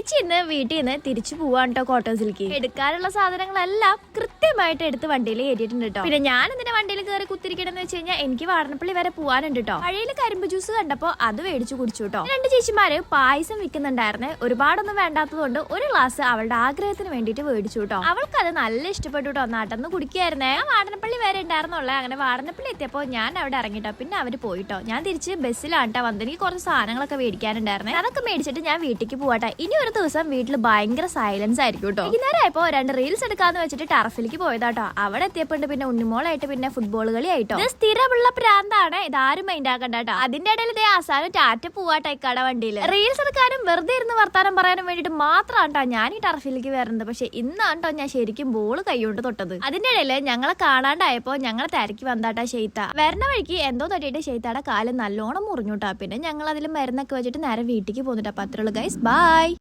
ചേച്ചി ഇന്ന് വീട്ടിൽ നിന്ന് തിരിച്ചു പോവാണ് കേട്ടോ ക്വാർട്ടേഴ്സിലേക്ക് എടുക്കാനുള്ള സാധനങ്ങളെല്ലാം കൃത്യമായിട്ട് എടുത്ത് വണ്ടിയിൽ കയറ്റിയിട്ടുണ്ട് കേട്ടോ പിന്നെ ഞാൻ ഇതിന്റെ വണ്ടിയിൽ കയറി കുത്തിരിക്കണമെന്ന് വെച്ച് കഴിഞ്ഞാൽ എനിക്ക് വാടനപ്പള്ളി വരെ പോവാനുണ്ട് കേട്ടോ വഴിയിൽ കരിമ്പ് ജ്യൂസ് കണ്ടപ്പോ അത് മേടിച്ചു കുടിച്ചു കേട്ടോ രണ്ട് ചേച്ചിമാര് പായസം വിൽക്കുന്നുണ്ടായിരുന്നു. ഒരുപാടൊന്നും വേണ്ടാത്തതുകൊണ്ട് ഒരു ഗ്ലാസ് അവളുടെ ആഗ്രഹത്തിന് വേണ്ടിട്ട് മേടിച്ചു കേട്ടോ അവൾക്ക് അത് നല്ല ഇഷ്ടപ്പെട്ടു കേട്ടോ നാട്ടെന്ന് കുടിക്കായിരുന്നേ. വാടനപ്പള്ളി വരെ ഉണ്ടായിരുന്നുള്ളേ. അങ്ങനെ വാടനപ്പള്ളി എത്തിയപ്പോ ഞാൻ അവിടെ ഇറങ്ങിട്ടോ പിന്നെ അവർ പോയിട്ടോ ഞാൻ തിരിച്ച് ബസ്സിലാട്ടോ കേട്ടോ വന്നത്. എനിക്ക് കുറച്ച് സാധനങ്ങളൊക്കെ മേടിക്കാനുണ്ടായിരുന്നേ. അതൊക്കെ മേടിച്ചിട്ട് ഞാൻ വീട്ടിലേക്ക് പോവാട്ടെ ഇനി ഒരു ദിവസം വീട്ടിൽ ഭയങ്കര സൈലൻസ് ആയിരിക്കും കേട്ടോ. വൈകുന്നേരം ആയപ്പോ രണ്ട് റീൽസ് എടുക്കാന്ന് വെച്ചിട്ട് ടർഫിലേക്ക് പോയതാട്ടോ. അവിടെ എത്തിയപ്പോണ്ട് പിന്നെ ഉണ്ണിമോളായിട്ട് പിന്നെ ഫുട്ബോൾ കളി ആയിട്ടോ സ്ഥിരമുള്ള പ്രാന്താണ്. ഇതാരും മൈൻഡ് ആക്കണ്ട കേട്ടോ അതിന്റെ ഇടയിൽ ഇതേ അവസാനം ടാറ്റ പോവാട്ടെ ഇക്കട വണ്ടിയിൽ റീൽസ് എടുക്കാനും വെറുതെ ഇരുന്ന് വർത്താനം പറയാനും വേണ്ടിട്ട് മാത്രമാണ് കേട്ടോ ഞാൻ ഈ ടർഫിലേക്ക് വരുന്നത് പക്ഷെ ഇന്നാണ് കേട്ടോ ഞാൻ ശരിക്കും ബോൾ കൈകൊണ്ട് തൊട്ടത്. അതിന്റെ ഇടയിൽ ഞങ്ങളെ കാണാണ്ടായപ്പോ ഞങ്ങളെ തിരക്കി വന്നാട്ടാ ഷെയ്ത്ത വരണ വഴിക്ക് എന്തോ തട്ടിയിട്ട് ഷെയ്ത്താടെ കാലം നല്ലോണം മുറിഞ്ഞുട്ടാ. പിന്നെ ഞങ്ങൾ അതിൽ മരുന്നൊക്കെ വെച്ചിട്ട് നേരെ വീട്ടിലേക്ക് പോന്നിട്ടാ. അപ്പൊ അത്രയുള്ളൂ ഗൈസ് ബൈ